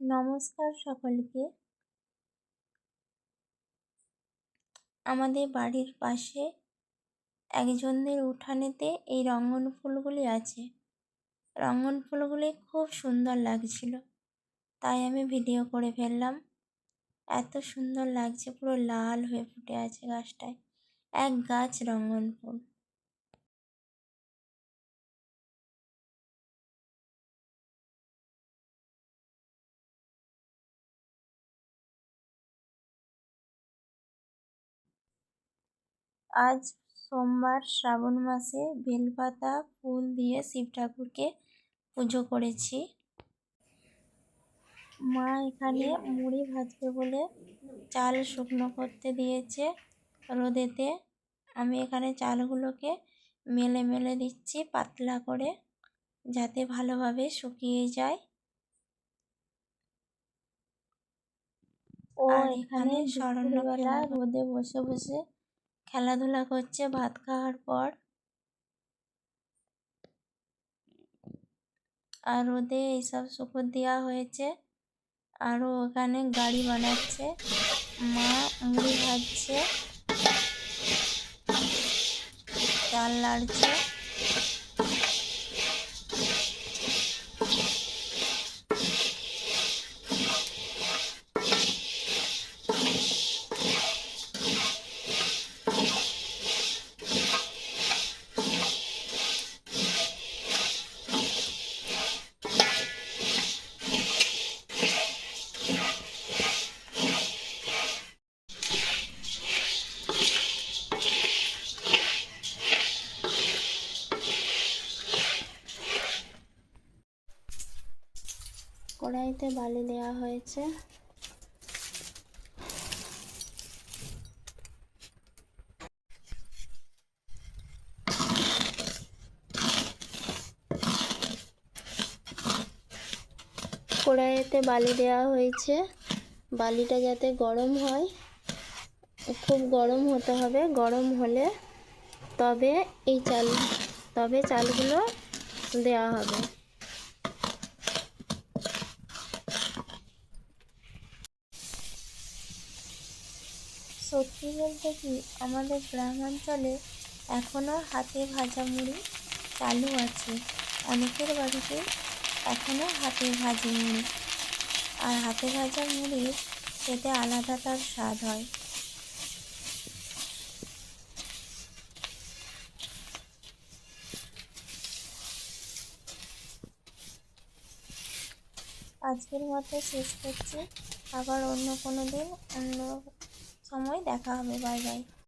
নমস্কার সকলকে। আমাদের বাড়ির পাশে একজনদের উঠানেতে এই রঙ্গন ফুলগুলি আছে। রঙ্গন ফুলগুলি খুব সুন্দর লাগছিল। তাই আমি ভিডিও করে ফেললাম। এত সুন্দর লাগছে, পুরো লাল হয়ে ফুটে আছে গাছটায়। এক গাছ রঙ্গন ফুল। আজ সোমবার শ্রাবণ মাসে বেলপাতা ফুল দিয়ে শিব ঠাকুরকে পুজো করেছি। মা এখানে মুড়ি ভাজবে বলে চাল শুকনো করতে দিয়েছে রোদেতে। আমি এখানে চালগুলোকে মেলে মেলে দিচ্ছি পাতলা করে যাতে ভালোভাবে শুকিয়ে যায়। ও এখানে স্মরণবেলা রোদে বসে বসে খেলাধুলা করছে, ভাত খাওয়ার পর। আর রোদে এইসব শুকর দেওয়া হয়েছে। আরও ওখানে গাড়ি বানাচ্ছে। মা মুড়ি ভাজছে। চাল লাড়ছে কড়াইতে বালি দেওয়া হয়েছে। কড়াইতে বালি দেওয়া হয়েছে। বালিটা যাতে গরম হয়, খুব গরম হতে হবে। গরম হলে তবে এই চাল, তবে চালগুলো দেওয়া হবে। সত্যি বলতে কি, আমাদের গ্রামাঞ্চলে এখনও হাতে ভাজা মুড়ি চালু আছে। অনেকের বাড়িতে এখনও হাতে ভাজি মুড়ি। আর হাতে ভাজা মুড়ি খেতে আলাদা তার স্বাদ হয়। আজকের মতো শেষ করছি। আবার অন্য কোনো দিন অন্য সময় দেখা হবে বাই বাই।